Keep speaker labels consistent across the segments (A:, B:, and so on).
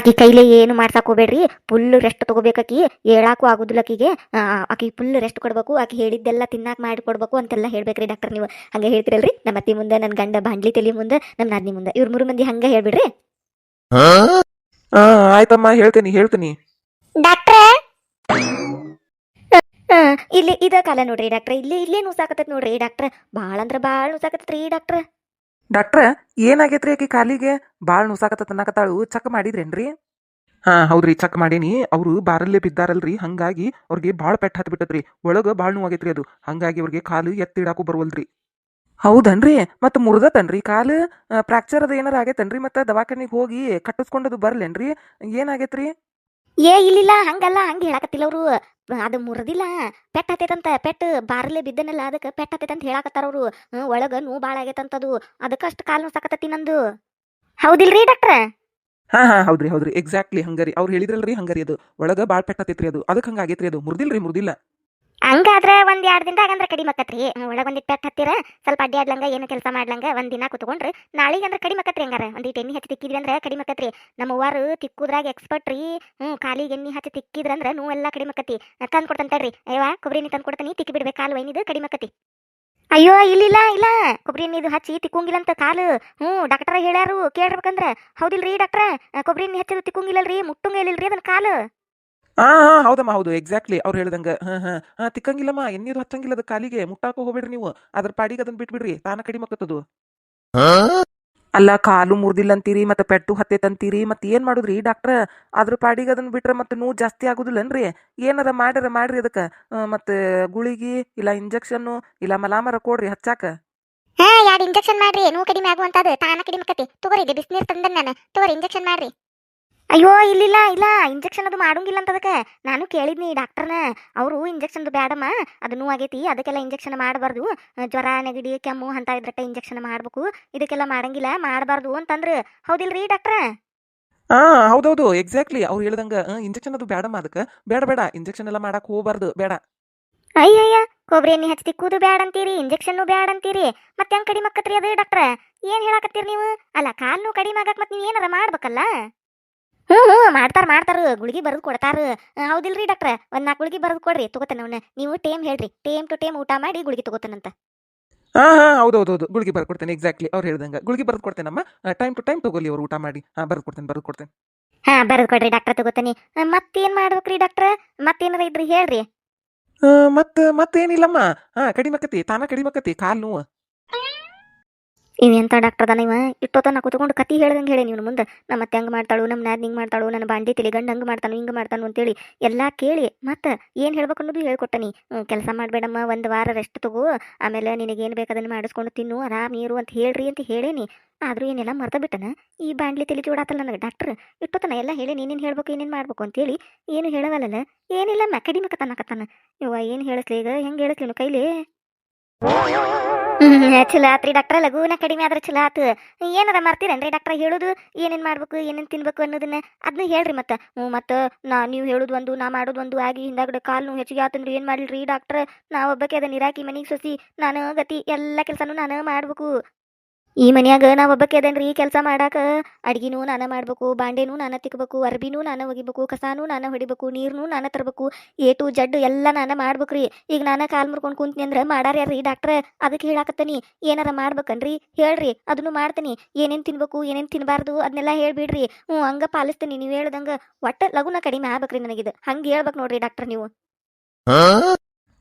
A: ಆಕಿ ಕೈಲೇ ಏನು ಮಾಡ್ಸಾಕೋಬೇಡ್ರಿ ಹೋಗ್ಬೇಡ್ರಿ? ಫುಲ್ ರೆಸ್ಟ್ ತಗೋಬೇಕಾಕಿ ಹೇಳಾಕು ಆಗುದಿಲ್ಲ ಆಕಿಗೆ. ಆಕಿ ಫುಲ್ ರೆಸ್ಟ್ ಕೊಡ್ಬೇಕು. ಆಕಿ ಹೇಳಿದ್ದೆಲ್ಲ ತಿನ್ನಾಕ ಮಾಡಿ ಕೊಡಬೇಕು ಅಂತೆಲ್ಲ ಹೇಳ್ಬೇಕ್ರಿ ಡಾಕ್ಟರ್ ನೀವು. ಹಂಗೆ ಹೇಳ್ತಿರಲ್ರಿ? ನಮ್ಮ ಅತ್ತಿ ಮುಂದೆ ನನ್ನ ಗಂಡ ಬಾಂಡ್ಲಿ ತಲೆ ಮುಂದೆ ನಮ್ಮ ನಾದ್ನಿ ಮುಂದೆ. ಇವ್ರ ಮೂರು ಮಂದಿ ಹಂಗ ಹೇಳ್ಬಿಡ್ರಿ.
B: ಆಯ್ತಮ್ಮ ಹೇಳ್ತೀನಿ ಹೇಳ್ತೀನಿ.
A: ಡಾಕ್ಟ್ರೆ ಇಲ್ಲಿ ಇದ ಕಾಲ ನೋಡ್ರಿ ಡಾಕ್ಟ್ರ ಇಲ್ಲಿ ಇಲ್ಲೇ ನುಸಾಕತ್ತೈತ್ ನೋಡ್ರಿ ಡಾಕ್ಟ್ರ ಬಾಳ ಅಂದ್ರ ಭಾಳ ರೀ ಡಾಕ್ಟ್ರ
B: ಡಾಕ್ಟ್ರ ಏನಾಗೈತ್ರಿ ಆಕಿ ಕಾಲಿಗೆ? ಬಾಳ್ ನುಸಾಕತ್ತ ಅನ್ನಕತ್ತಾಳು. ಚೆಕ್ ಮಾಡಿದ್ರೇನ್ರಿ? ಹಾ ಹೌದ್ರಿ ಚೆಕ್ ಮಾಡೇನಿ. ಅವರು ಬಾರಲ್ಲೇ ಬಿದ್ದಾರಲ್ರಿ. ಹಂಗಾಗಿ ಅವ್ರಿಗೆ ಬಾಳ್ ಪೆಟ್ಟು ಹತ್ ಬಿಟ್ಟತ್ರಿ ಒಳಗ ಬಾಳ್ ನೋವಾಗೈತ್ರಿ ಅದು. ಹಂಗಾಗಿ ಅವ್ರಿಗೆ ಕಾಲು ಎತ್ತಿಡಾಕು ಬರುವಲ್ರಿ. ಹೌದನ್ರಿ? ಮತ್ತು ಮುರ್ದತನ್ರಿ ಕಾಲು? ಫ್ರಾಕ್ಚರ್ ಅದ ಏನಾರ ಆಗೈತನ್ರಿ? ಮತ್ತ ದವಾಖಾನಿಗೆ ಹೋಗಿ ಕಟ್ಟಿಸ್ಕೊಂಡದು ಬರ್ಲೇನ್ರಿ? ಏನಾಗೈತ್ರಿ?
A: ಏ ಇಲ್ಲಿಲ್ಲ. ಹಂಗಲ್ಲ. ಹಂಗೆ ಹೇಳಕತ್ತಿಲ್ಲ ಅವರು. ಅದು ಮುರಿದಿಲ್ಲ. ಪೆಟ್ ಹತ್ತೈತಂತ ಪೆಟ್ ಬಾರಲೆ ಬಿದ್ದನಲ್ಲ ಅದಕ್ಕೆ ಪೆಟ್ ಹತ್ತೈತಂತ ಹೇಳಾಕತ್ತಾರ ಅವರು. ಒಳಗ ನೋವು ಭಾಳ ಆಗೈತಂತದು. ಅದಕ್ಕೆ ಅಷ್ಟು ಕಾಲು ನುಸಾಕತ್ತತಿ ನಂದು. ಹೌದಿಲ್ರಿ ಡಾಕ್ಟ್ರ?
B: ಹಾ ಹಾ, ಹೌದ್ರಿ ಹೌದ್ರಿ. ಎಕ್ಸಾಕ್ಟ್ಲಿ ಹಂಗರಿ. ಅವ್ರು ಹೇಳಿದ್ರಲ್ರಿ ಹಂಗರಿ ಅದು. ಒಳಗ ಬಾಳ್ ಪೆಟ್ ಹತ್ತೈತ್ರಿ ಅದು. ಅದಕ್ಕೆ ಹಂಗಾಗೈತ್ರಿ ಅದು. ಮುರ್ದಿಲ್ರಿ, ಮುರ್ದಿಲ್ಲ.
A: ಹಂಗಾದ್ರೆ ಒಂದ್ ಎರಡ್ ದಿನದಾಗ ಅಂದ್ರೆ ಕಡಿಮೆ ಆಕತ್ರಿ. ಒಳಗೆ ಒಂದಿಟ್ ಪೆಟ್ ಹತ್ತಿರ ಸ್ವಲ್ಪ ಅಡ್ಡಾಡ್ಲಂಗ ಏನು ಕೆಲಸ ಮಾಡ್ಲಂಗ ಒಂದ್ ದಿನ ಕುತ್ಕೊಂಡ್ರಿ. ನಾಳೆಗೆ ಅಂದ್ರೆ ಕಡಿಮೆ ಆಕತ್ರಿ ಹಂಗಾರ. ಒಂದಿಟ್ ಎಣ್ಣೆ ಹಚ್ಚಿ ತಿಕ್ಕಿದ್ವಿ ಅಂದ್ರೆ ಕಡಿಮೆ ಆಕತ್ರಿ. ನಮ್ಮ ಅವ್ವಾರು ತಿಕ್ಕುದ್ರಾಗ ಎಕ್ಸ್ಪರ್ಟ್ ರೀ. ಹ್ಞೂ ಕಾಲಿಗೆ ಎಣ್ಣೆ ಹಚ್ಚಿ ತಿಕ್ಕಿದ್ರಂದ್ರೆ ನೋವು ಎಲ್ಲ ಕಡಿಮೆ ಆಕತಿ ತಂದು ಕೊಡ್ತಾನೆ ತಡ್ರಿ. ಅಯ್ಯವ ಕೊಬ್ಬರಿ ನೀ ತಂದು ಕೊಡ್ತಾನೆ ತಿಕ್ಕಿ ಬಿಡ್ಬೇಕು ಕಾಲು ವೈನಿದು ಕಡಿಮೆ ಆಕತಿ ಅಯ್ಯೋ ಇಲ್ಲಿಲ್ಲ ಇಲ್ಲ ಕೊಬ್ಬರಿ ಇದು ಹಚ್ಚಿ ತಿಕ್ಕುಂಗಿಲ್ಲಂತ ಕಾಲು. ಹ್ಞೂ ಡಾಕ್ಟರ್ ಹೇಳ್ಯಾರು ಕೇಳ್ಬೇಕಂದ್ರ ಹೌದಿಲ್ರಿ ಡಾಕ್ಟ್ರ? ಕೊಬ್ಬರಿ ಎಣ್ಣೆ ಹಚ್ಚಿದ್ರು ತಿಕ್ಕುಂಗಿಲ್ಲಲ್ರಿ, ಮುಟ್ಟುಂಗ ಇಲ್ಲಿಲ್ರಿ ಅದನ್ನ ಕಾಲು.
B: ಹಾ ಹಾ ಹೌದಮ್ಮ ಹೌದು ಎಕ್ಸಾಕ್ಟ್ಲಿ ಅವ್ರು ಹೇಳ್ದಂಗ ಹಾ ಹಾ ಹಾ ತಿಕ್ಕಂಗಿಲ್ಲಮ್ಮ ಎನ್ನೀರು ಹಚ್ಚಂಗಿಲ್ಲ ಅದ ಕಾಲಿಗೆ ಮುಟ್ಟಾಕೋ ಹೋಗ್ಬೇಡ್ರಿ ನೀವು. ಅದ್ರ ಪಾಡಿಗೆ ಅದನ್ನ ಬಿಟ್ಬಿಡ್ರಿ ತಾನ ಕಡಿಮೆ ಆಕತ್ತದು ಅಲ್ಲ ಕಾಲು ಮುರ್ದಿಲ್ಲ ಅಂತೀರಿ ಮತ್ತೆ ಪೆಟ್ಟು ಹತ್ತೈತಂತೀರಿ ಮತ್ತೆ ಏನ್ ಮಾಡುದ್ರಿ ಡಾಕ್ಟ್ರ ಅದ್ರ ಪಾಡಿಗೆ ಅದನ್ನ ಬಿಟ್ರೆ ಮತ್ತೆ ನೋವು ಜಾಸ್ತಿ ಆಗುದಿಲ್ಲನ್ರಿ? ಏನಾರ ಮಾಡ್ಯಾರ ಮಾಡ್ರಿ ಅದಕ್ಕ. ಮತ್ತ ಗುಳಿಗಿ ಇಲ್ಲ ಇಂಜೆಕ್ಷನ್ ಇಲ್ಲ ಮಲಾಮರ ಕೊಡ್ರಿ ಹಚ್ಚಾಕ.
A: ಹಾ ಎರಡು ಇಂಜೆಕ್ಷನ್ ಮಾಡ್ರಿ ನೋವು ಕಡಿಮೆ ಆಗುವಂತದ್ದು ತಾನ ಕಡಿಮೆ ಆಕತಿ. ತಗೋರಿ ಬಿಸಿನೀರು ತಂದ ನಾನು. ತಗೋರಿ ಇಂಜೆಕ್ಷನ್ ಮಾಡ್ರಿ. ಅಯ್ಯೋ ಇಲ್ಲಿಲ್ಲ ಇಲ್ಲ ಇಂಜೆಕ್ಷನ್ ಅದು ಮಾಡೋಂಗಿಲ್ಲ ಅಂತ ಅದಕ್ಕೆ. ನಾನು ಕೇಳಿದ್ನಿ ಡಾಕ್ಟರ್ನ ಅವರು ಇಂಜೆಕ್ಷನ್ದು ಬೇಡಮ್ಮ ಅದು ನೋವಾಗೈತಿ ಅದಕ್ಕೆಲ್ಲ ಇಂಜೆಕ್ಷನ್ ಮಾಡಬಾರ್ದು. ಜ್ವರ ನೆಗಡಿ ಕೆಮ್ಮು ಅಂತ ಇದ್ರಟ್ಟ ಇಂಜೆಕ್ಷನ್ ಮಾಡ್ಬೇಕು. ಇದಕ್ಕೆಲ್ಲ ಮಾಡಂಗಿಲ್ಲ ಮಾಡಬಾರ್ದು ಅಂತಂದ್ರೆ. ಹೌದಿಲ್ರಿ ಡಾಕ್ಟ್ರ
B: ಹಾ ಹೌದೌದು ಎಕ್ಸಾಕ್ಟ್ಲಿ ಅವ್ರು ಹೇಳ್ದಂಗ ಇಂಜೆಕ್ಷನ್ ಅದು ಬೇಡಮ್ಮ ಅದಕ್ಕೆ. ಬೇಡ ಬೇಡ ಇಂಜೆಕ್ಷನ್ ಎಲ್ಲ ಮಾಡಕ್ ಹೋಗಬಾರ್ದು ಬೇಡ.
A: ಅಯ್ಯಯ್ಯ ಕೊಬ್ಬರಿ ಎಣ್ಣೆ ಹಚ್ಚಿ ತಿಕ್ಕುದು ಬ್ಯಾಡ ಅಂತೀರಿ ಇಂಜೆಕ್ಷನ್ನು ಬ್ಯಾಡ ಅಂತೀರಿ. ಮತ್ತೆ ಹೆಂಗ್ ಕಡಿಮೆ ಆಕತ್ರಿ ಅದು ಡಾಕ್ಟ್ರ ಏನ್ ಹೇಳಾಕತ್ತೀರಿ ನೀವು? ಅಲ್ಲ ಕಾಲ್ ಕಡಿಮೆ ಆಗಕ್ ಮತ್ತೆ ನೀವು ಏನಾರ ಮಾಡ್ಬೇಕಲ್ಲ? ಹ್ಞೂ ಹ್ಞೂ ಮಾಡ್ತಾರ ಮಾಡ್ತಾರ ಗುಳಿಗೆ ಬರೆದು ಕೊಡ್ತಾರ. ಹೌದಿಲ್ರಿ ಡಾಕ್ಟ್ರ? ಒಂದ್ ನಾಲ್ಕು ಗುಳಿಗೆ ಬರೆದು ಕೊಡ್ರಿ ತಗೋತಾನೆ ಅವನ್ನ ನೀವು ಟೇಮ್ ಹೇಳ್ರಿ ಟೇಮ್ ಟು ಟೇಮ್ ಊಟ ಮಾಡಿ ಗುಳಿಗೆ ತಗೋತಾನಂತ.
B: ಹಾ ಹಾ ಹೌದು ಹೌದು ಹೌದು ಗುಳಿಗೆ ಬರ್ಕೊಡ್ತೇನೆ ಎಕ್ಸಾಕ್ಟ್ಲಿ ಅವ್ರು ಹೇಳ್ದಂಗೆ. ಗುಳಿಗೆ ಬರೆದು ಕೊಡ್ತೇನಮ್ಮ? ಟೈಮ್ ಟು ಟೈಮ್ ತಗೋಲಿ ಅವ್ರು ಊಟ ಮಾಡಿ. ಹಾ ಬರೆದು ಕೊಡ್ತೇನೆ ಬರೆದು ಕೊಡ್ತೇನೆ.
A: ಹಾ ಬರೆದು ಕೊಡ್ರಿ ಡಾಕ್ಟ್ರ ತಗೋತಾನೆ. ಮತ್ತೇನು ಮತ್ತೇನ್ ಮಾಡ್ಬೇಕ್ರಿ ಡಾಕ್ಟ್ರ? ಮತ್ತೇನಾರ ಇದ್ರಿ ಹೇಳ್ರಿ.
B: ಮತ್ತೆ ಮತ್ತೇನಿಲ್ಲಮ್ಮ. ಹಾ ಕಡಿಮೆ ಆಕತಿ ತಾನ ಕಡಿಮೆ ಆಕತಿ ಕಾಲು ನೋವು.
A: ಇವ್ ಡಾಕ್ಟರ್ ಅದಾನ ಇವ? ನಾ ಕೂತ್ಕೊಂಡು ಕತಿ ಹೇಳ್ದಂಗೆ ಹೇಳಿ ನೀವು ಮುಂದೆ. ನಮ್ಮ ಮತ್ತೆ ಹಂಗೆ ಮಾಡ್ತಾಳು ನಮ್ಮ ನಾದ್ ಹಿಂಗೆ ಮಾಡ್ತಾಳು, ನನ್ನ ಬಾಂಡಿ ತಿಳಿ ಗಂಡ ಹಂಗೆ ಮಾಡ್ತಾನು, ಹಿಂಗೆ ಮಾಡ್ತಾನು ಅಂತೇಳಿ ಎಲ್ಲ ಕೇಳಿ ಮತ್ತೆ ಏನು ಹೇಳ್ಬೇಕು ಅನ್ನೋದು ಹೇಳ್ಕೊಟ್ಟನಿ ಕೆಲಸ ಮಾಡಬೇಡಮ್ಮ, ಒಂದು ವಾರ ರೆಸ್ಟ್ ತಗೋ, ಆಮೇಲೆ ನಿನಗೆ ಏನು ಬೇಕು ಅದನ್ನು ಮಾಡಿಸ್ಕೊಂಡು ತಿನ್ನು, ಆರಾಮ್ ನೀರು ಅಂತ ಹೇಳ್ರಿ ಅಂತ ಹೇಳೇನಿ ಆದರೂ ಏನೆಲ್ಲ ಮರ್ತ ಬಿಟ್ಟನ ಈ ಬಾಂಡ್ಲಿ ತಲೆ ಚೂಡಾತಲ್ಲ ನನಗೆ ಡಾಕ್ಟ್ರ್ ಇಟ್ಟೋತನ ಎಲ್ಲ ಹೇಳಿ ನೀನೇನು ಹೇಳ್ಬೇಕು, ಏನೇನು ಮಾಡ್ಬೇಕು ಅಂತೇಳಿ ಏನು ಹೇಳವಲ್ಲ ಏನಿಲ್ಲ ಮ ಕಡಿಮೆ ಕತ್ತಾನಕತ್ತಾನ ಇವ ಏನು ಹೇಳಿಸ್ಲಿ ಈಗ? ಹೆಂಗೆ ಹೇಳಿಸ್ಲಿ ಕೈಲಿ? ಚಲೋ ಆತ್ರಿ ಡಾಕ್ಟ್ರ ಲಘುನ ಕಡಿಮೆ ಆದ್ರೆ ಚಲೋ ಆತು. ಏನಾರ ಮರ್ತೀರೇನ್ರಿ ಡಾಕ್ಟ್ರ, ಹೇಳುದು? ಏನೇನ್ ಮಾಡ್ಬೇಕು, ಏನೇನ್ ತಿನ್ಬೇಕು ಅನ್ನೋದನ್ನ ಅದನ್ನ ಹೇಳ್ರಿ ಮತ್ತೆ. ಹ್ಞೂ ಮತ್ತ ನಾ, ನೀವು ಹೇಳುದು ಒಂದು, ನಾ ಮಾಡೋದು ಒಂದು ಆಗಿ ಹಿಂದಾಗಡೆ ಕಾಲು ನೋವು ಹೆಚ್ಚಿಗೆ ಆತಂದ್ರೆ ಏನು ಮಾಡ್ಲಿ ಡಾಕ್ಟ್ರ? ನಾ ಒಬ್ಬಕ್ಕೆ ಅದನ್ನ ಇರಾಕಿ ಮನೆಗೆ ಸೊಸಿ, ನಾನು ಗತಿ ಎಲ್ಲ ಕೆಲಸನೂ ನಾನು ಮಾಡ್ಬೇಕು. ಈ ಮನ್ಯಾಗ ನಾ ಒಬ್ಬಕ್ಕೆ ಅದೇನ್ರಿ ಕೆಲಸ ಮಾಡಾಕ. ಅಡ್ಗಿನೂ ನಾನು ಮಾಡ್ಬೇಕು, ಬಾಂಡೆನೂ ನಾನ ತಿಕ್ಕಬೇಕು ಅರ್ಬಿನೂ ನಾನ ಒಗಿಬೇಕು, ಕಸಾನೂ ನಾನ ಹೊಡಿಬೇಕು, ನೀರ್ನೂ ನಾನ ತರಬೇಕು, ಎ ಟು ಜಡ್ ಎಲ್ಲ ನಾನ ಮಾಡ್ಬೇಕ್ರಿ. ಈಗ ನಾನ ಕಾಲ್ ಮುರ್ಕೊಂಡು ಕುಂತೀನಿ ಅಂದ್ರೆ ಮಾಡಾರ ಯಾರ್ರಿ ಡಾಕ್ಟ್ರ ಅದಕ್ಕೆ ಹೇಳಾಕತ್ತನಿ, ಏನಾರ ಮಾಡ್ಬೇಕನ್ರಿ? ಹೇಳ್ರಿ, ಅದನ್ನು ಮಾಡ್ತೀನಿ. ಏನೇನು ತಿನ್ಬೇಕು, ಏನೇನು ತಿನ್ಬಾರ್ದು ಅದನ್ನೆಲ್ಲ ಹೇಳ್ಬಿಡ್ರಿ. ಹ್ಞೂ, ಹಂಗ ಪಾಲಿಸ್ತೀನಿ, ನೀವು ಹೇಳ್ದಂಗ. ಒಟ್ಟ ಲಗುನ ಕಡಿಮೆ ಆಗ್ಬೇಕ್ರಿ ನನಗಿದು. ಹಂಗೆ ಹೇಳ್ಬೇಕು ನೋಡ್ರಿ ಡಾಕ್ಟರ್ ನೀವು.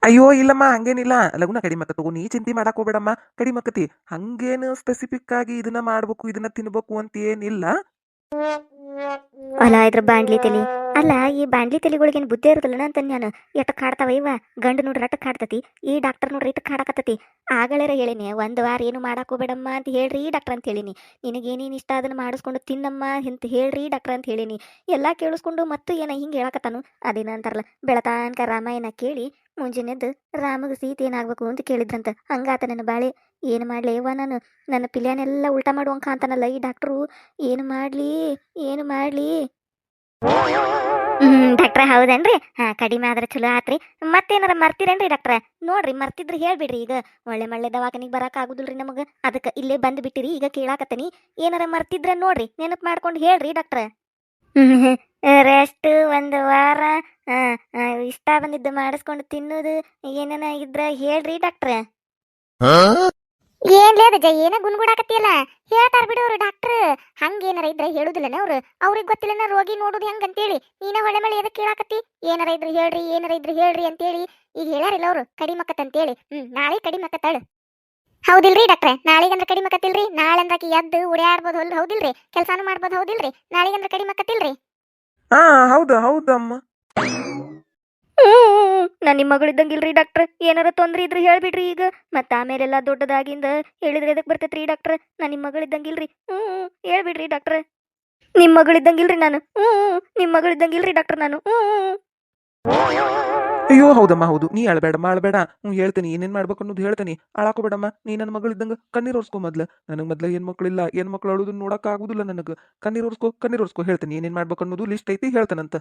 B: ಅಯ್ಯೋ, ಇಲ್ಲಮ್ಮ, ಹಂಗೇನಿಲ್ಲ. ಲಗುನ ಕಡಿಮೆ ಆಕತ್ತು ನೀ ಚಿಂತೆ ಮಾಡಕ್ ಹೋಗ್ಬೇಡಮ್ಮ. ಕಡಿಮೆ ಆಕತಿ ಹಂಗೇನು ಸ್ಪೆಸಿಫಿಕ್ ಆಗಿ ಇದನ್ನ ಮಾಡ್ಬೇಕು, ಇದನ್ನ ತಿನ್ಬೇಕು ಅಂತ ಏನಿಲ್ಲ
A: ಅಲ್ಲ, ಇದ್ರ ಬಾಂಡ್ಲಿ ತಲಿ. ಅಲ್ಲ, ಈ ಬಾಂಡ್ಲಿ ತಲಿಗಳಿಗೇನು ಬುದ್ಧಿ ಇರೋದಿಲ್ಲ ಅಂತ ನಾನು ಎಟ್ಟ ಕಾಡ್ತಾವ ಇವ? ಗಂಡು ನೋಡ್ರಿ ಅಟ್ಟ ಕಾಡ್ತತಿ? ಈ ಡಾಕ್ಟರ್ ನೋಡ್ರಿ ಇಟ್ಟು ಕಾಡಕತ್ತತಿ? ಆಗಳೇರ ಹೇಳಿನಿ, ಒಂದ್ ವಾರ ಏನು ಹೋಗ್ಬೇಡಮ್ಮ ಅಂತ ಹೇಳ್ರಿ ಡಾಕ್ಟರ್ ಅಂತ ಹೇಳಿನಿ. ನಿನಗೇನೇನು ಇಷ್ಟ ಅದನ್ನ ಮಾಡಿಸ್ಕೊಂಡು ತಿನ್ನಮ್ಮ ಅಂತ ಹೇಳ್ರಿ ಡಾಕ್ಟರ್ ಅಂತ ಹೇಳಿನಿ. ಎಲ್ಲ ಕೇಳಿಸ್ಕೊಂಡು ಮತ್ತು ಏನ ಹಿಂಗೆ ಹೇಳಕತ್ತಾನು? ಅದೇನ ಅಂತಾರಲ್ಲ ಬೆಳತಾನ್ಕ ರಾಮಾಯಣ ಕೇಳಿ ಮುಂಜಾನೆದ್ದು ರಾಮಗ ಸೀತೆ ಏನಾಗ್ಬೇಕು ಅಂತ ಕೇಳಿದ್ರಂತ. ಹಂಗಾತ ನನ್ನ ಬಾಳೆ, ಏನು ಮಾಡ್ಲಿ ಅವ್ವ ನಾನು? ನನ್ನ ಪಿಲ್ಯಾನೆಲ್ಲ ಉಲ್ಟಾ ಮಾಡುವಂಕ ಅಂತಾನಲ್ಲ ಈ ಡಾಕ್ಟ್ರು ಏನು ಮಾಡ್ಲಿ? ಏನು ಮಾಡ್ಲಿ? ಹ್ಮ್ ಡಾಕ್ಟ್ರ ಹೌದೇನ್ರಿ? ಹಾ, ಕಡಿಮೆ ಆದ್ರೆ ಚಲೋ ಆತ್ರಿ. ಮತ್ತೇನಾರ ಮರ್ತಿರೇನ್ರಿ ಡಾಕ್ಟ್ರ ನೋಡ್ರಿ, ಮರ್ತಿದ್ರೆ ಹೇಳ್ಬಿಡ್ರಿ ಈಗ. ಒಳ್ಳೆ ಮಳ್ಳೆ ದವಾಖಾನಿಗೆ ಬರಾಕ್ ಆಗುದಿಲ್ರಿ ನಮಗ. ಅದಕ್ಕೆ ಇಲ್ಲೇ ಬಂದು ಬಿಟ್ಟಿರಿ ಈಗ ಕೇಳಾಕತ್ತೀನಿ. ಏನಾರ ಮರ್ತಿದ್ರ ನೋಡ್ರಿ, ನೆನಪು ಮಾಡ್ಕೊಂಡು ಹೇಳ್ರಿ ಡಾಕ್ಟ್ರ ರೆಸ್ಟ್ ಒಂದು ವಾರ ಇಷ್ಟ ಬಂದಿದ್ದು ಮಾಡಿಸ್ಕೊಂಡು ತಿನ್ನೋದು ಏನೇನ ಇದ್ರ ಹೇಳ್ರಿ ಡಾಕ್ಟ್ರ ಏನ್ಲೇ ಅದ ಏನ ಗುನ್ಗುಡಾಕತ್ತಿಯಲ್ಲ ಹೇಳ್ತಾರ ಬಿಡು ಅವ್ರು ಡಾಕ್ಟ್ರ್ ಹಂಗೇನಾರ ಇದ್ರ ಹೇಳುದಿಲ್ಲನ ಅವ್ರು? ಅವ್ರಿಗೆ ಗೊತ್ತಿಲ್ಲನ ರೋಗಿ ನೋಡುದು ಹೆಂಗ್ ಅಂತೇಳಿ? ನೀನ ಹೊಳೆ ಮಳೆ ಎದಕ್ಕೆ ಕೇಳಾಕತ್ತಿ? ಏನಾರ ಇದ್ರ ಹೇಳ್ರಿ ಏನಾರ ಇದ್ರ ಹೇಳ್ರಿ ಅಂತೇಳಿ? ಈಗ ಹೇಳಾರಿಲ್ಲ ಅವ್ರು ಕಡಿಮಕ್ಕತ್ತಂತೇಳಿ ಹ್ಮ್ ನಾಳೆ ಕಡಿಮೆ ಆಕತ್ತಾಳ ಹೌದಿಲ್ರಿ ಡಾಕ್ಟ್ರೆ? ನಾಳೆಗಂದ್ರ ಕಡಿಮೆ ಕತ್ತಿಲ್ರಿ? ನಾಳೆ ಅಂದ್ರೆ ಎದ್ದು ಓಡಾಡ್ಬೋದು ಹೊಲ್ ಹೌದಿಲ್ರಿ? ಕೆಲಸಾನು ಮಾಡ್ಬೋದು ಹೌದಿಲ್ರಿ? ನಾಳೆಗಂದ್ರ ಕಡಿಮೆ ಕತ್ತಿಲ್ರಿ?
B: ಹಾ ಹೌದು ಹೌದಮ್ಮ.
A: ನಾನು ನಿಮ್ಮ ಮಗಳಿದ್ದಂಗಿಲ್ರಿ ಡಾಕ್ಟ್ರ್? ಏನಾರ ತೊಂದ್ರೆ ಇದ್ರೆ ಹೇಳ್ಬಿಡ್ರಿ ಈಗ. ಮತ್ತ ಆಮೇಲೆಲ್ಲ ದೊಡ್ಡದಾಗಿಂದ ಹೇಳಿದ್ರೆ ಎದಕ್ ಬರ್ತೈತ್ರಿ ಡಾಕ್ಟ್ರ್? ನಾನು ನಿಮ್ಮ ಮಗಳಿದ್ದಂಗಿಲ್ರಿ ಹ್ಞೂ ಹೇಳ್ಬಿಡ್ರಿ ಡಾಕ್ಟ್ರ್. ನಿಮ್ಮ ಮಗಳಿದ್ದಂಗಿಲ್ರಿ ನಾನು. ಹ್ಞೂ ನಿಮ್ಮ ಮಗಳಿದ್ದಂಗಿಲ್ರಿ ಡಾಕ್ಟ್ರ್ ನಾನು. ಹ್ಞೂ
B: ಅಯ್ಯೋ ಹೌದಮ್ಮ ಹೌದು. ನೀ ಅಳಬೇಡಮ್ಮ ಅಳಬೇಡ. ಹ್ಞೂ ಹೇಳ್ತೀನಿ. ಏನೇನು ಮಾಡ್ಬೇಕು ಅನ್ನೋದು ಹೇಳ್ತೀನಿ. ಅಳಾಕೋಬೇಡಮ್ಮ ನೀ ನನ್ನ ಮಗಳಿದ್ದಂಗೆ ಕಣ್ಣೀರ್ ಒರ್ಸ್ಕೊ ಮೊದ್ಲು. ನನಗೆ ಮೊದ್ಲು ಏನು ಮಕ್ಕಳಿಲ್ಲ ಏನು ಮಕ್ಕಳು ಅಳೋದು ನೋಡಕ್ ಆಗುದಿಲ್ಲ ನನಗೆ. ಕಣ್ಣೀರ್ ಒರ್ಸ್ಕೊ ಕಣ್ಣೀರ್ ಒರ್ಸ್ಕೊ ಹೇಳ್ತೀನಿ. ಏನೇನು ಮಾಡ್ಬೇಕು ಅನ್ನೋದು ಲಿಸ್ಟ್ ಐತಿ ಹೇಳ್ತಾನಂತ.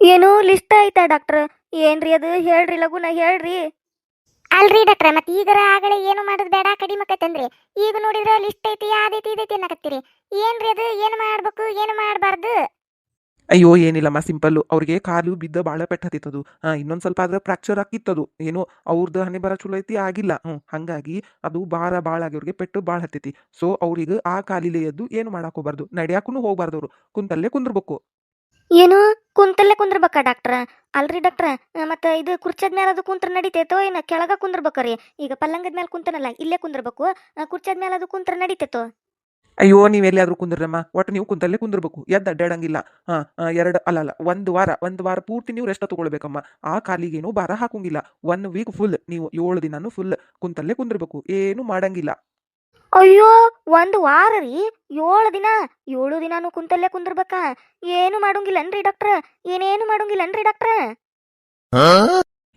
A: ಏನು ಲಿಸ್ಟ್ ಐತಾ ಡಾಕ್ಟರ್ ಏನ್ರಿ ಅದು? ಹೇಳ್ರಿ ಲಗುನ ಹೇಳ್ರಿ. ಅಲ್ರಿ ಡಾಕ್ಟ್ರ ಮತ್ತೆ ಈಗರ ಆಗಲೇ ಏನು ಮಾಡೋದು ಬೇಡ ಕಡಿಮೆ ಕತ್ತಂದ್ರಿ ಈಗ ನೋಡಿದ್ರೆ ಲಿಸ್ಟ್ ಐತಿ ಅದೈತಿ ಇದೈತಿ ಅನ್ನಕತ್ತೀರಿ. ಏನ್ರಿ ಅದು? ಏನು ಮಾಡ್ಬೇಕು? ಏನು ಮಾಡಬಾರ್ದು?
B: ಅಯ್ಯೋ ಏನಿಲ್ಲಮ್ಮ ಸಿಂಪಲ್ಲು. ಅವ್ರಿಗೆ ಕಾಲು ಬಿದ್ದ ಭಾಳ ಪೆಟ್ಟು ಹತ್ತಿತ್ತದು. ಇನ್ನೊಂದು ಸ್ವಲ್ಪ ಆದ್ರೆ ಫ್ರಾಕ್ಚರ್ ಆಗಿತ್ತದು ಏನೋ ಅವ್ರದ್ದು ಹಣೆ ಬರ ಚಲೋ ಐತಿ, ಆಗಿಲ್ಲ. ಹ್ಞೂ ಹಂಗಾಗಿ ಅದು ಭಾರ ಭಾಳ ಅವ್ರಿಗೆ ಪೆಟ್ಟು ಭಾಳ ಹತ್ತೈತಿ. ಸೊ, ಅವ್ರಿಗೆ ಆ ಕಾಲಿಲೆ ಎದ್ದು ಏನು ಮಾಡಕ್ ಹೋಗ್ಬಾರ್ದು. ನಡ್ಯಾಕೂ ಹೋಗ್ಬಾರ್ದು ಅವರು ಕುಂತಲ್ಲೇ ಕುಂದ್ರಬೇಕು.
A: ಏನು, ಕುಂತಲ್ಲೇ ಕುಂದ್ರಬೇಕಾ ಡಾಕ್ಟ್ರ? ಅಲ್ರಿ ಡಾಕ್ಟ್ರ? ಮತ್ತೆ ಇದು ಕುರ್ಚದ ಮೇಲೆ ಅದು ಕುಂತ್ರ ನಡಿತೈತೋ ಏನ, ಕೆಳಗ ಕುಂದ್ರಬೇಕ್ರಿ ಈಗ ಪಲ್ಲಂಗದ ಮೇಲೆ ಕುಂತನಲ್ಲ, ಇಲ್ಲೇ ಕುಂದ್ರಬೇಕು. ಕುರ್ಚದ ಮೇಲೆ ಅದು ಕುಂತ್ರ ನಡಿತೈತೋ?
B: ಅಯ್ಯೋ ನೀವ್ ಎಲ್ಲಿಯಾದ್ರೂ ಕುಂದ್ರಮ್ಮ ಒಟ್ಟು ನೀವು ಕುಂತಲ್ಲೇ ಕುಂದಿರ್ಬೇಕು. ಎದ್ದು ಅಡ್ಡಾಡಂಗಿಲ್ಲ. ಹಾ ಎರಡು ಅಲ್ಲ ಅಲ್ಲ ಒಂದು ವಾರ ಒಂದು ವಾರ ಪೂರ್ತಿ ನೀವು ರೆಸ್ಟ್ ತಗೊಳ್ಬೇಕಮ್ಮ. ಆ ಕಾಲಿಗೇನು ಭಾರ ಹಾಕೋಂಗಿಲ್ಲ. ಒನ್ ವೀಕ್ ಫುಲ್ ನೀವು ಏಳು ದಿನಾನು ಫುಲ್ ಕುಂತಲ್ಲೇ ಕುಂದಿರ್ಬೇಕು. ಏನು ಮಾಡಂಗಿಲ್ಲ.
A: ಅಯ್ಯೋ ಒಂದು ವಾರ ರೀ? ಏಳು ದಿನ ಏಳು ದಿನಾನು ಕುಂತಲ್ಲೇ ಕುಂದಿರ್ಬೇಕಾ? ಏನು ಮಾಡೋಂಗಿಲ್ಲನ್ರಿ ಡಾಕ್ಟ್ರ? ಏನೇನು ಮಾಡೋಂಗಿಲ್ಲನ್ರಿ ಡಾಕ್ಟ್ರ?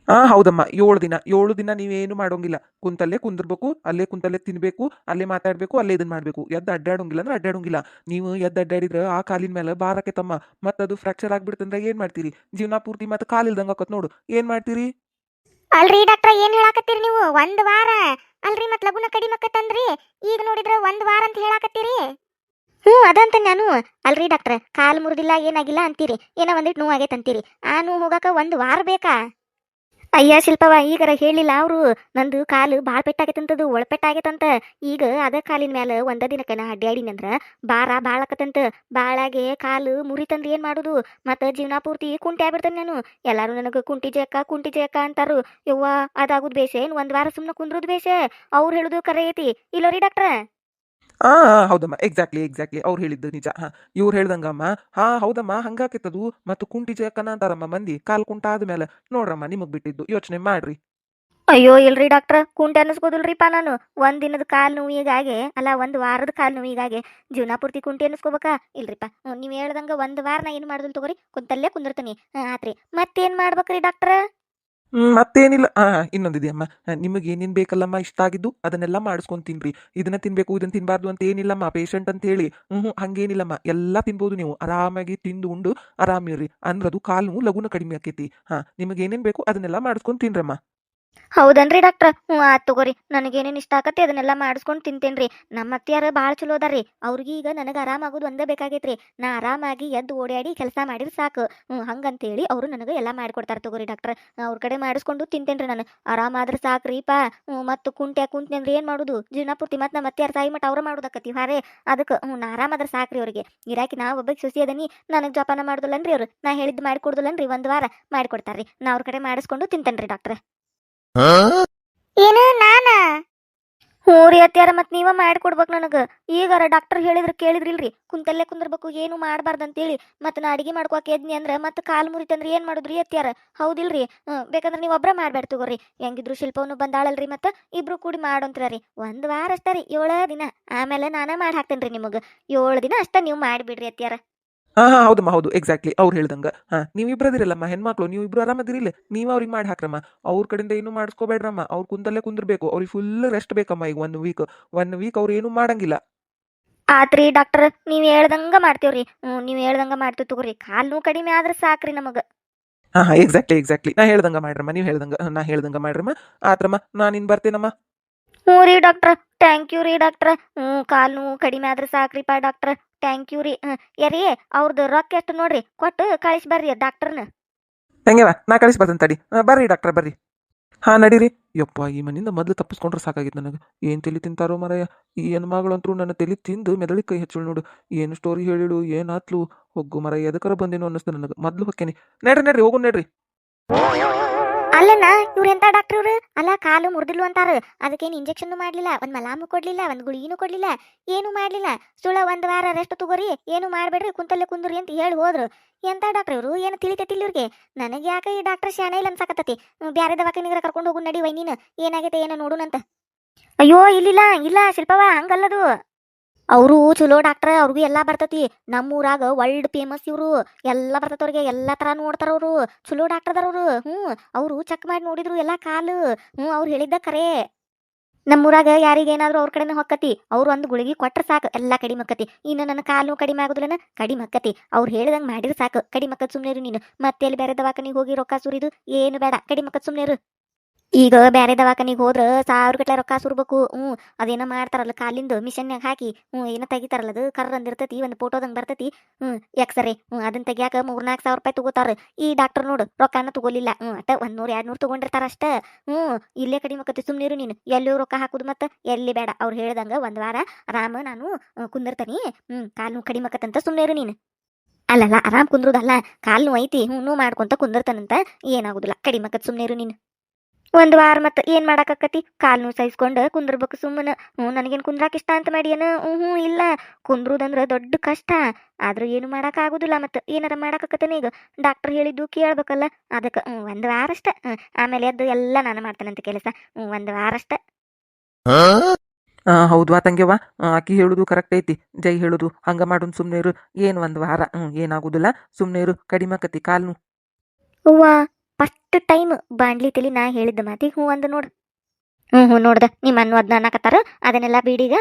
B: ಹಾ ಹೌದಮ್ಮ. ಏಳು ದಿನ ಏಳು ದಿನ ನೀವೇನು ಮಾಡೋಂಗಿಲ್ಲ. ಕುಂತಲ್ಲೇ ಕುಂದಿರ್ಬೇಕು, ಅಲ್ಲೇ ಕುಂತಲ್ಲೇ ತಿನ್ಬೇಕು, ಅಲ್ಲೇ ಮಾತಾಡ್ಬೇಕು, ಅಲ್ಲೇ ಇದನ್ನ ಮಾಡ್ಬೇಕು. ಎದ್ದು ಅಡ್ಡಾಡೋಂಗಿಲ್ಲ ಅಂದ್ರೆ ಅಡ್ಡಾಡೋಂಗಿಲ್ಲ. ನೀವು ಎದ್ದು ಅಡ್ಡಾಡಿದ್ರೆ ಆ ಕಾಲಿನ ಮೇಲೆ ಬಾರಕ್ಕೆ ತಮ್ಮ. ಮತ್ತದು ಫ್ರಾಕ್ಚರ್ ಆಗ್ಬಿಡ್ತಂದ್ರೆ ಏನ್ ಮಾಡ್ತೀರಿ? ಜೀವನ ಪೂರ್ತಿ ಮತ್ತೆ ಕಾಲಿಲ್ದಂಗ ಆಕತ್ ನೋಡು. ಏನ್ ಮಾಡ್ತೀರಿ?
A: ಅಲ್ರಿ ಡಾಕ್ಟ್ರ ಏನ್ ಹೇಳಾಕತ್ತೀರಿ ನೀವು? ಒಂದ್ ವಾರ. ಅಲ್ರಿ ಮತ್ ಲಗುನ ಕಡಿಮೆ ಆಕತ್ತಂದ್ರಿ ಈಗ ನೋಡಿದ್ರೆ ಒಂದ್ ವಾರ ಅಂತ ಹೇಳಾಕತ್ತೀರಿ? ಹ್ಞೂ ಅದಂತ ನಾನು. ಅಲ್ರಿ ಡಾಕ್ಟ್ರ ಕಾಲು ಮುರಿದಿಲ್ಲ, ಏನಾಗಿಲ್ಲ ಅಂತೀರಿ. ಏನೋ ಒಂದಿಟ್ಟು ನೋವು ಆಗೈತೆ ಅಂತೀರಿ ಆ ನೋವು ಹೋಗಾಕ ಒಂದ್ ವಾರ ಬೇಕಾ? ಅಯ್ಯ ಶಿಲ್ಪವ ಈಗರ ಹೇಳಿಲ್ಲ ಅವರು. ನಂದು ಕಾಲು ಭಾಳ ಪೆಟ್ಟಾಗೈತಂತದು, ಒಳಪೆಟ್ಟಾಗೈತಂತ. ಈಗ ಅದ ಕಾಲಿನ ಮ್ಯಾಲ ಒಂದ ದಿನಕ್ಕೆ ನಾ ಅಡ್ಡಾಡಿನಂದ್ರ ಭಾರ ಭಾಳ ಆಕತ್ತಂತ. ಭಾಳಾಗೆ ಕಾಲು ಮುರಿತಂದ್ರೆ ಏನು ಮಾಡೋದು? ಮತ್ತ ಜೀವನ ಪೂರ್ತಿ ಕುಂಟಿ ಆಗ್ಬಿಡ್ತೇನೆ ನಾನು. ಎಲ್ಲಾರು ನನಗೆ ಕುಂಟಿ ಜಯಕ್ಕ ಕುಂಟಿ ಜಯಕ್ಕ ಅಂತಾರು. ಯವ್ವ, ಅದಾಗುದ್ ಬೇಸೆ ಏನು ಒಂದು ವಾರ ಸುಮ್ಮನೆ ಕುಂದ್ರುದ್ ಬೇಸೆ ಅವ್ರು ಹೇಳುದು ಕರೆ ಐತಿ. ಇಲ್ಲೋರಿ ಡಾಕ್ಟ್ರ.
B: ಹಾ, ಹೌದಮ್ಮ. ಎಕ್ಸಾಕ್ಟ್ಲಿ ಎಕ್ಸಾಕ್ಟ್ಲಿ ಅವ್ರು ಹೇಳಿದ್ದು ನಿಜ. ಹಾ ಇವ್ರು ಹೇಳ್ದಂಗಮ್ಮ ಹಾ ಹೌದಮ್ಮ ಹಂಗಾಕಿತ್ತದು ಮತ್ತು ಕುಂಟಿ ಜಕನ ಅಂತಾರಮ್ಮ ಮಂದಿ. ಕಾಲ್ ಕುಂಟ ಆದ್ಮೇಲೆ. ನೋಡ್ರಮ್ಮ ನಿಮಗ್ ಬಿಟ್ಟಿದ್ದು. ಯೋಚನೆ ಮಾಡ್ರಿ.
A: ಅಯ್ಯೋ ಇಲ್ರಿ ಡಾಕ್ಟ್ರ ಕುಂಟೆ ಅನ್ನಿಸ್ಕೋದಿಲ್ರಿಪ್ಪ ನಾನು. ಒಂದ್ ದಿನದ ಕಾಲ್ ನೋವಿಗಾಗೆ ಅಲ್ಲ ಒಂದು ವಾರದ ಕಾಲ್ ನೋವಿಗಾಗೆ ಜೀವನ ಪೂರ್ತಿ ಕುಂಟೆ ಅನ್ನಿಸ್ಕೋಬೇಕಾ? ಇಲ್ರಿಪ್ಪ ನೀವ್ ಹೇಳ್ದಂಗ ಒಂದ್ ವಾರ ನಾ ಏನು ಮಾಡ್ದಲ್ ತಗೋರಿ. ಕುಂತಲ್ಲೇ ಕುಂದಿರ್ತೀನಿ. ಆತ್ರಿ. ಮತ್ತೇನ್ ಮಾಡ್ಬೇಕ್ರಿ ಡಾಕ್ಟ್ರ
B: ಮತ್ತೇನಿಲ್ಲ. ಹಾ ಇನ್ನೊಂದಿದೆಯಮ್ಮ ನಿಮಗೆ ಏನೇನ್ ಬೇಕಲ್ಲಮ್ಮ? ಇಷ್ಟ ಆಗಿದ್ದು ಅದನ್ನೆಲ್ಲ ಮಾಡಿಸ್ಕೊಂಡ್ ತಿನ್ರಿ. ಇದನ್ನ ತಿನ್ಬೇಕು ಇದನ್ನ ತಿನ್ಬಾರ್ದು ಅಂತ ಏನಿಲ್ಲಮ್ಮ. ಪೇಷಂಟ್ ಅಂತ ಹೇಳಿ. ಹ್ಮ್, ಹಂಗೇನಿಲ್ಲಮ್ಮ. ಎಲ್ಲ ತಿನ್ಬೋದು ನೀವು. ಆರಾಮಾಗಿ ತಿಂದು ಉಂಡು ಆರಾಮಿರ್ರಿ. ಅಂದ್ರದು ಕಾಲು ಲಘುನ ಕಡಿಮೆ ಆಕೈತಿ. ಹಾ ನಿಮಗೆ ಏನೇನ್ ಬೇಕು ಅದನ್ನೆಲ್ಲ ಮಾಡಿಸ್ಕೊಂಡ್ ತಿನ್ರಮ್ಮ.
A: ಹೌದನ್ರಿ ಡಾಕ್ಟ್ರ. ಹ್ಞೂ ಆತ್ ತಗೋರಿ. ನನಗೇನೇನು ಇಷ್ಟ ಆಗತ್ತೆ ಅದನ್ನೆಲ್ಲ ಮಾಡಿಸ್ಕೊಂಡು ತಿಂತೇನ್ರಿ. ನಮ್ಮ ಅತ್ತಿಯಾರ ಭಾಳ ಚಲೋ ಅದಾರ್ರಿ. ಅವ್ರಿಗೆ ಈಗ ನನಗೆ ಆರಾಮಾಗೋದು ಒಂದೇ ಬೇಕಾಗೈತ್ರಿ. ನಾ ಆರಾಮಾಗಿ ಎದ್ದು ಓಡಾಡಿ ಕೆಲಸ ಮಾಡಿದ್ರೆ ಸಾಕು. ಹ್ಞೂ ಹಂಗಂತೇಳಿ ಅವರು ನನಗೆ ಎಲ್ಲ ಮಾಡಿಕೊಡ್ತಾರೆ ತಗೋರಿ ಡಾಕ್ಟ್ರ. ಅವ್ರ ಕಡೆ ಮಾಡಿಸ್ಕೊಂಡು ತಿಂತೇನ್ರಿ ನಾನು. ಆರಾಮಾದ್ರೆ ಸಾಕ್ರಿ ಪಾ ಹ್ಞೂ ಮತ್ತು ಕುಂಟ್ಯಾ ಕುಂತ್ನಿ ಅಂದ್ರೆ ಏನು ಮಾಡೋದು? ಜೀವನ ಪೂರ್ತಿ ಮತ್ತೆ ನಮ್ಮ ಅತ್ತಿಯಾರ ತಾಯಿ ಮಟ್ಟ ಅವ್ರು ಮಾಡೋದಕ್ಕತಿ ಹಾರೇ. ಅದಕ್ಕೆ ಹ್ಞೂ ನಾ ಆರಾಮಾದ್ರೆ ಸಾಕ್ರಿ ಅವ್ರಿಗೆ. ಗಿರಾಕಿ ನಾ ಒಬ್ಬಕ್ಕೆ ಸುಸಿ ಅದನಿ. ನನಗೆ ಜೋಪಾನ ಮಾಡೋದಲ್ಲನ್ರಿ ಅವರು. ನಾ ಹೇಳಿದ್ದು ಮಾಡಿಕೊಡ್ದಲ್ಲನ್ರಿ ಒಂದು ವಾರ. ಮಾಡಿಕೊಡ್ತಾರ್ರಿ. ನಾ ಅವ್ರ ಕಡೆ ಮಾಡಿಸ್ಕೊಂಡು ತಿಂತೇನ್ರಿ ಡಾಕ್ಟ್ರ. ಏನು, ನಾನ? ಹ್ಞೂ ಅತ್ಯಾರ ಮತ್ತೆ ನೀವ ಮಾಡ್ಕೊಡ್ಬೇಕು ನನಗೆ. ಈಗಾರ ಡಾಕ್ಟರ್ ಹೇಳಿದ್ರೆ ಕೇಳಿದ್ರಿಲ್ರಿ. ಕುಂತಲ್ಲೇ ಕುಂದಿರ್ಬೇಕು, ಏನು ಅಂತ ಹೇಳಿ ಮತ್ತೆ ನಾ ಅಡಿಗೆ ಮಾಡ್ಕೊಕೆ ಎದ್ನಿ ಅಂದ್ರ ಮತ್ತೆ ಕಾಲು ಮುರಿತಂದ್ರೆ ಏನು ಮಾಡುದ್ರಿ ಅತ್ಯಾರ ಹೌದಿಲ್ರಿ? ಬೇಕಂದ್ರೆ ನೀವು ಒಬ್ರ ಮಾಡ್ಬೇಡ ತಗೋರಿ. ಹೆಂಗಿದ್ರು ಶಿಲ್ಪವನ್ನು ಬಂದಾಳಲ್ರಿ ಮತ್ತೆ? ಇಬ್ರು ಕೂಡಿ ಮಾಡೋಂತ್ರ ಒಂದು ವಾರ ಅಷ್ಟೇ ರೀ, ಏಳ ದಿನ. ಆಮೇಲೆ ನಾನೇ ಮಾಡಿ ಹಾಕ್ತೇನೆ ರೀ ನಿಮಗೆ. ಏಳು ದಿನ ಅಷ್ಟೇ ನೀವು ಮಾಡಿಬಿಡ್ರಿ ಅತ್ಯಾರ
B: ಹಾ ಹಾ ಹೌದಮ್ಮ ಹೌದು. ಎಕ್ಸಾಕ್ಟ್ಲಿ ಅವ್ರು ಹೇಳ್ದಂಗ. ಹಾ ನೀವು ಇಬ್ಬರದಿರಲ್ಲಮ್ಮ ಹೆಣ್ಮಕ್ಳು ನೀವು ಇಬ್ರು ಆರಾಮದಿರಿಲ್ಲ ನೀವು ಅವ್ರಿಗೆ ಮಾಡಿ ಹಾಕ್ರಮ್ಮ. ಅವ್ರ ಕಡೆಯಿಂದ ಏನು ಮಾಡಿಸ್ಕೋಬೇಡ್ರಮ್ಮ. ಅವ್ರು ಕುಂತಲ್ಲೇ ಕುಂದಿರ್ಬೇಕು. ಅವ್ರಿಗೆ ಫುಲ್ ರೆಸ್ಟ್ ಬೇಕಮ್ಮ ಈಗ ಒನ್ ವೀಕ್ ಒನ್ ವೀಕ್ ಅವ್ರು ಏನು ಮಾಡಂಗಿಲ್ಲ.
A: ಆತ್ರಿ ಡಾಕ್ಟರ್ ನೀವು ಹೇಳ್ದಂಗ ಮಾಡ್ತೀವ್ರಿ. ಹ್ಞೂ ನೀವು ಹೇಳ್ದಂಗ ಮಾಡ್ತೀವಿ ತಗೋರಿ. ಕಾಲು ನೋವು ಕಡಿಮೆ ಆದ್ರೆ ಸಾಕ್ರಿ ನಮಗೆ.
B: ಹಾ ಹಾ ಎಕ್ಸಾಕ್ಟ್ಲಿ ಎಕ್ಸಾಕ್ಟ್ಲಿ ನಾ ಹೇಳ್ದಂಗ ಮಾಡ್ರಮ್ಮ. ನೀವು ಹೇಳ್ದಂಗ ನಾ ಹೇಳ್ದಂಗ ಮಾಡ್ರಮ್ಮ. ಆತ್ರಮ್ಮ ನಾನು ಇನ್ ಬರ್ತೇನಮ್ಮ.
A: ಹ್ಞೂ ರೀ ಡಾಕ್ಟ್ರ ಥ್ಯಾಂಕ್ ಯು ರೀ ಡಾಕ್ಟ್ರ ಹ್ಞೂ ಕಾಲು ನೋವು ಕಡಿಮೆ ಆದ್ರೆ ಸಾಕ್ರಿಪ್ಪ ಡಾಕ್ಟ್ರ ಥ್ಯಾಂಕ್ ಯು ರೀ. ಯಾರೀ ಅವ್ರದ್ದು ರೊಕ್ಕ ಎಷ್ಟು ನೋಡ್ರಿ? ಕೊಟ್ಟು ಕಳಿಸಿ ಬರ್ರಿ ಡಾಕ್ಟರ್ನ
B: ಹೆಂಗೆವ? ನಾ ಕಳಿಸಿ ಬರ್ತೇನೆ ತಡಿ. ಬರ್ರಿ ಡಾಕ್ಟರ್ ಬರ್ರಿ. ಹಾ, ನಡೀರಿ. ಯಪ್ಪ, ಈ ಮನಿಂದ ಮೊದಲು ತಪ್ಪಿಸ್ಕೊಂಡ್ರೆ ಸಾಕಾಗಿತ್ತು ನನಗೆ. ಏನು ತಲೆ ತಿಂತಾರೋ ಮರಯ್ಯ ಈ ಹೆಣ್ಮಗಳಂತರೂ ನನ್ನ ತಲೆ ತಿಂದು ಮೆದಳಿ ಕೈ ಹಚ್ಚಳು ನೋಡು. ಏನು ಸ್ಟೋರಿ ಹೇಳಿಳು, ಏನು ಆತ್ಲು? ಹೋಗು ಮರ ಎದಕ್ಕರ ಬಂದೇನೋ ಅನ್ನಿಸ್ತು ನನಗೆ. ಮೊದಲು ಹೊಕ್ಕೇನಿ. ನಡ್ರಿ ನಡ್ರಿ, ಹೋಗು, ನಡ್ರಿ.
A: ಅಲ್ಲಣ್ಣ, ಇವ್ರು ಎಂತ ಡಾಕ್ಟರ್ ಇವ್ರು ಅಲ್ಲ, ಕಾಲು ಮುರಿದಿಲ್ಲ ಅಂತಾರ. ಅದಕ್ಕೇನು ಇಂಜೆಕ್ಷನ್ ಮಾಡ್ಲಿಲ್ಲ, ಒಂದ್ ಮಲಾಮು ಕೊಡ್ಲಿಲ್ಲ, ಒಂದ್ ಗುಳಿಗಿನೂ ಕೊಡ್ಲಿಲ್ಲ, ಏನು ಮಾಡ್ಲಿಲ್ಲ. ಸುಳ ಒಂದ್ ವಾರ ರೆಸ್ಟ್ ತಗೋರಿ, ಏನು ಮಾಡ್ಬೇಡ್ರಿ, ಕುಂತಲ್ಲೇ ಕುಂದ್ರಿ ಅಂತ ಹೇಳಿ ಹೋದ್ರು. ಎಂತ ಡಾಕ್ಟರ್ ಇವರು ಏನು ತಿಳಿತೈತಿಲ್ಲ ಇವ್ರಿಗೆ. ನನಗೆ ಯಾಕೆ ಈ ಡಾಕ್ಟರ್ ಶಾಣೆ ಇಲ್ಲ ಅನ್ಸಕತ್ತತಿ? ಬ್ಯಾರೆ ದವಾಖಾನಿಗರ ಕರ್ಕೊಂಡು ಹೋಗು ನಡಿ ವೈ ನೀನು ಏನಾಗೈತೆ ಏನೋ ನೋಡುನಂತ. ಅಯ್ಯೋ, ಇಲ್ಲಿಲ್ಲ, ಇಲ್ಲ ಶಿಲ್ಪವ ಹಂಗಲ್ಲದು. ಅವರು ಚಲೋ ಡಾಕ್ಟರ್, ಅವ್ರಿಗೂ ಎಲ್ಲ ಬರ್ತತಿ. ನಮ್ಮೂರಾಗ ವರ್ಲ್ಡ್ ಫೇಮಸ್ ಇವರು. ಎಲ್ಲ ಬರ್ತೈತೆ ಅವ್ರಿಗೆ, ಎಲ್ಲ ತರ ನೋಡ್ತಾರ ಅವರು. ಚಲೋ ಡಾಕ್ಟರ್ ಅದಾರ ಅವರು. ಹ್ಞೂ ಅವರು ಚೆಕ್ ಮಾಡಿ ನೋಡಿದ್ರು ಎಲ್ಲ ಕಾಲು. ಹ್ಞೂ ಅವ್ರು ಹೇಳಿದ್ದ ಕರೆ. ನಮ್ಮೂರಾಗ ಯಾರಿಗೇನಾದರೂ ಅವ್ರ ಕಡೆನೇ ಹೊಕ್ಕತಿ, ಅವ್ರು ಒಂದು ಗುಳಿಗೆ ಕೊಟ್ರೆ ಸಾಕು, ಎಲ್ಲ ಕಡಿಮೆ ಹಕ್ಕತಿ ಇನ್ನು ನನ್ನ ಕಾಲು ಕಡಿಮೆ ಆಗೋದಿಲ್ಲನ, ಕಡಿಮೆ ಹಕ್ಕತಿ ಅವ್ರು ಹೇಳ್ದಂಗೆ ಮಾಡಿದ್ರೆ ಸಾಕು. ಕಡಿಮೆ ಹಕ್ಕತ್ ಸುಮ್ಮನೆ ನೀನು. ಮತ್ತೆ ಅಲ್ಲಿ ಬೇರೆ ದವಾಖಾನಿಗೆ ಹೋಗಿ ರೊಕ್ಕ ಸುರಿದು, ಏನು ಬೇಡ. ಕಡಿಮೆ ಹಕ್ಕತ್ ಸುಮ್ಮನೆ ಈಗ ಬೇರೆ ದವಾಖಾನಿಗೆ ಹೋದ್ರ ಸಾವಿರ ಗಟ್ಲೆ ರೊಕ್ಕ ಸುರ್ಬೇಕು ಹ್ಞೂ ಅದೇನೋ ಮಾಡ್ತಾರಲ್ಲ ಕಾಲಿಂದು ಮಿಷನ್ನಾಗ ಹಾಕಿ. ಹ್ಞೂ ಏನೋ ತೆಗಿತಾರಲ್ಲ ಅದು. ಕರ್ರ್ ಅಂದಿರ್ತೈತಿ ಒಂದು ಫೋಟೋದಂಗೆ ಬರ್ತೈತಿ. ಹ್ಞೂ ಎಕ್ಸ್ರೇ ಹ್ಞೂ ಅದನ್ನ ತೆಗಿಯಾಕ ಮೂರ್ನಾಲ್ಕು ಸಾವಿರ ರೂಪಾಯಿ ತಗೋತಾರ. ಈ ಡಾಕ್ಟರ್ ನೋಡು, ರೊಕ್ಕನ ತಗೋಲಿಲ್ಲ. ಹ್ಞೂ ಅಟ್ಟ ಒಂದ್ ನೂರು, ಎರಡು ನೂರು ತಗೊಂಡಿರ್ತಾರ ಅಷ್ಟ. ಹ್ಞೂ ಇಲ್ಲೇ ಕಡಿಮೆ ಆಕತಿ ಸುಮ್ಮನಿರು ನೀನು. ಎಲ್ಲೂ ರೊಕ್ಕ ಹಾಕೋದು ಮತ್ತೆ ಎಲ್ಲಿ ಬೇಡ. ಅವ್ರು ಹೇಳ್ದಂಗ ಒಂದ್ ವಾರ ಆರಾಮ ನಾನು ಕುಂದಿರ್ತೀನಿ. ಹ್ಞೂ ಕಾಲು ಕಡಿಮೆ ಆಕತ್ತಂತ ಸುಮ್ಮನಿರು ನೀನು. ಅಲ್ಲಲ್ಲ, ಆರಾಮ್ ಕುಂದ್ರದಲ್ಲ. ಕಾಲು ಐತಿ. ಹ್ಞೂ ಮಾಡ್ಕೊಂತ ಕುಂದಿರ್ತಾನಂತ ಏನಾಗುದಿಲ್ಲ. ಕಡಿಮೆ ಆಕತ್ ಸುಮ್ಮನಿರು ನೀನು. ಒಂದ್ ವಾರ ಮತ್ತೆ ಏನ್ ಮಾಡಾಕತ್ತಿ ಕಾಲ್ ನೋವು ಸಹಿಸ್ಕೊಂಡು ಕುಂದ್ರಬೇಕು ಸುಮ್ಮನೆ. ಹ್ಞೂ ನನಗೇನು ಕುಂದ್ರಾಕ ಇಷ್ಟ ಅಂತ ಮಾಡಿ ಏನು ಹ್ಞೂ ಇಲ್ಲ. ಕುಂದ್ರುದಂದ್ರ ದೊಡ್ಡ ಕಷ್ಟ. ಆದ್ರೂ ಏನು ಮಾಡಕ್ ಆಗುದಿಲ್ಲ ಮತ್ತೆ. ಏನಾರ ಮಾಡಾಕತ್ತೇನೆ ಈಗ? ಡಾಕ್ಟರ್ ಹೇಳಿದ್ದು ಕೇಳಬೇಕಲ್ಲ. ಅದಕ್ಕೆ ಹ್ಞೂ ಒಂದು ವಾರ ಅಷ್ಟ. ಆಮೇಲೆ ಅದು ಎಲ್ಲ ನಾನು ಮಾಡ್ತೇನಂತ ಕೆಲಸ. ಹ್ಞೂ ಒಂದು ವಾರ ಅಷ್ಟ.
B: ಹೌದ್ವಾ ತಂಗ್ಯವ್ವ. ವಾ ಆಕಿ ಹೇಳುದು ಕರೆಕ್ಟ್ ಐತಿ. ಜೈ ಹೇಳುದು. ಹಂಗ ಮಾಡೋನ್ ಸುಮ್ಮನೆ ಇರು ಏನು ಒಂದು ವಾರ? ಹ್ಞೂ ಏನಾಗುದಿಲ್ಲ. ಸುಮ್ಮನೆ ಇರು ಕಡಿಮೆ ಆಕತಿ ಕಾಲ್ನು
A: ಹೂವ ಫಸ್ಟ್ ಟೈಮ್ ಬಾಂಡ್ಲಿ ತಲಿ ನಾ ಹೇಳಿದ್ದ ಮಾತಿ, ಹ್ಞೂ ಅಂದ ನೋಡು. ಹ್ಞೂ ಹ್ಞೂ ನೋಡ್ದ ನಿಮ್ಮ ಅನ್ನು ಅದನ್ನ ಅನ್ನಕತ್ತಾರ, ಅದನ್ನೆಲ್ಲ ಬೀಡಿಗ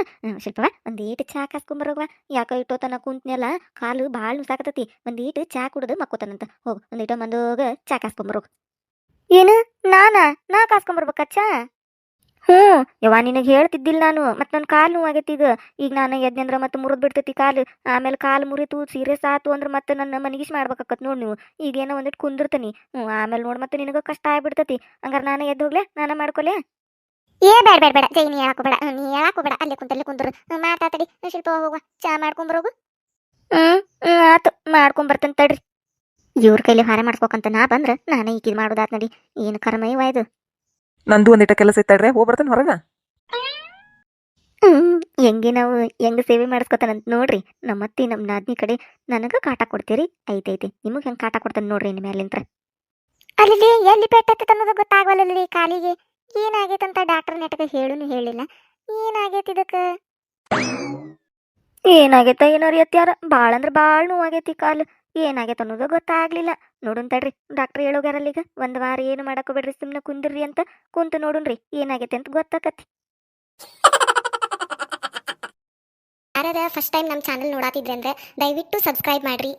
A: ಶಿಲ್ಪವ ಒಂದು ಚಾ ಕಾಸ್ಕೊಂಬರೋಗ ಯಾಕೋ ಇಟ್ಟೋತನ ಕುಂತ್ನೆಲ್ಲ ಕಾಲು ಭಾಳ ನುಸಾಕತ್ತತಿ ಒಂದು ಈಟು ಚಾ ಕುಡ್ದು ಮಕ್ಕೋತನಂತ. ಹೋಗು ಒಂದು ಇಟ ಮಂದೋಗ ಚಾ ಕಾಸ್ಕೊಂಬರೋಗ ಏನು, ನಾನಾ? ನಾ ಕಾಸ್ಕೊಂಬರ್ಬೇಕಾ ಚಾ? ಹ್ಞೂ ಯವ್ವ ನಿನಗೆ ಹೇಳ್ತಿದ್ದಿಲ್ಲ ನಾನು ಮತ್ತೆ ನನ್ನ ಕಾಲು ನೋವಾಗೈತಿ ಈಗ. ಈಗ ನಾನು ಎದ್ನಂದ್ರೆ ಮತ್ತೆ ಮುರಿದು ಬಿಡ್ತೈತಿ ಕಾಲು ಆಮೇಲೆ ಕಾಲು ಮುರಿತು ಸೀರಿಯಸ್ ಆತು ಅಂದ್ರೆ ಮತ್ತೆ ನನ್ನ ಮನಗಿಸ್ ಮಾಡ್ಬೇಕಾಕತ್ ನೋಡಿ ನೀವು. ಈಗೇನೋ ಒಂದಿಟ್ಟು ಕುಂದಿರ್ತೀನಿ. ಹ್ಞೂ ಆಮೇಲೆ ನೋಡಿ ಮತ್ತೆ ನಿನಗೆ ಕಷ್ಟ ಆಗ್ಬಿಡ್ತತಿ. ಹಂಗಾರೆ ನಾನು ಎದ್ದು ಹೋಗ್ಲೆ ನಾನು ಮಾಡ್ಕೊಲೆ? ಏ ಬೇಡ ಬೇಡ ಬೇಡ. ಜೈ ನೀ ಹಾಕೋಬೇಡ ಬೇಡ ನೀ ಹೇಳಕ್ಕೂ ಅಲ್ಲಿ ಅಲ್ಲೇ ಕುಂತಲ್ಲೇ ಕುಂದ್ರು. ಮಾತಾಡಿ ಶಿಲ್ಪ ಹೋಗುವ ಚಾ ಮಾಡ್ಕೊಂಬರೋಗು ಹ್ಮ್ ಹ್ಮ್ ಆತು ಮಾಡ್ಕೊಂಬರ್ತೇನೆ ತಡ್ರಿ. ಇವ್ರ ಕೈಲಿ ಹಾರೆ ಮಾಡ್ಸ್ಬೇಕಂತ ನಾ ಬಂದ್ರೆ ನಾನೇ ಈಗ ಇದ್ ಮಾಡೋದಾತ್ ನಡಿ. ಏನು ಇದು?
B: ನಂದು ಒಂದಿಟ ಕೆಲಸ ಐತಡ್ರೆ ಹೋಗಿ ಬರ್ತಾನೆ ಹೊರಗ.
A: ಹ್ಮ್ ಹೆಂಗೆ ನಾವು ಹೆಂಗೆ ಸೇವೆ ಮಾಡಿಸ್ಕೊತಾನಂತ ನೋಡ್ರಿ. ನಮ್ಮ ಅತ್ತಿ ನಮ್ಮ ನಾದ್ನಿ ಕಡೆ ನನಗೆ ಕಾಟ ಕೊಡ್ತೀರಿ. ಐತೈತಿ ನಿಮಗೆ ಹೆಂಗೆ ಕಾಟ ಕೊಡ್ತಾನೆ ನೋಡ್ರಿ ಇನ್ ಮೇಲಿಂತ್ರ. ಅಲ್ಲಿ ಎಲ್ಲಿ ಪೆಟ್ಟತ್ತ ಅನ್ನೋದು ಗೊತ್ತಾಗವಲ್ಲ ಕಾಲಿಗೆ? ಏನಾಗೈತಂತ ಡಾಕ್ಟರ್ ನೆಟ್ಗೆ ಹೇಳುನು ಹೇಳಿಲ್ಲ. ಏನಾಗೈತಿ ಇದಕ್ಕೆ? ಏನಾಗೈತ ಏನೋ ರೀ ಅತ್ಯಾರ ಭಾಳ ಅಂದ್ರೆ ಭಾಳ ನೋವಾಗೈತಿ ಕಾಲು. ಏನಾಗೈತೆ ಅನ್ನೋದು ಗೊತ್ತಾಗ್ಲಿಲ್ಲ. ನೋಡುನ್ ತಡ್ರಿ ಡಾಕ್ಟರ್ ಹೇಳೋಗಾರಲ್ಲ ಈಗ ಒಂದ್ ವಾರ ಏನು ಮಾಡಕ್ ಬಿಡ್ರಿ ಸುಮ್ಮನೆ ಕುಂದ್ರಿ ಅಂತ ಕುಂತು ನೋಡುನ್ರಿ, ಏನಾಗೈತೆ ಅಂತ ಗೊತ್ತಾಕತಿ
C: ಯಾರ್ಯಾರ ಫಸ್ಟ್ ಟೈಮ್ ನಮ್ಮ ಚಾನಲ್ ನೋಡಾತಿದ್ರೆ ಅಂದ್ರೆ ದಯವಿಟ್ಟು ಸಬ್ಸ್ಕ್ರೈಬ್ ಮಾಡ್ರಿ.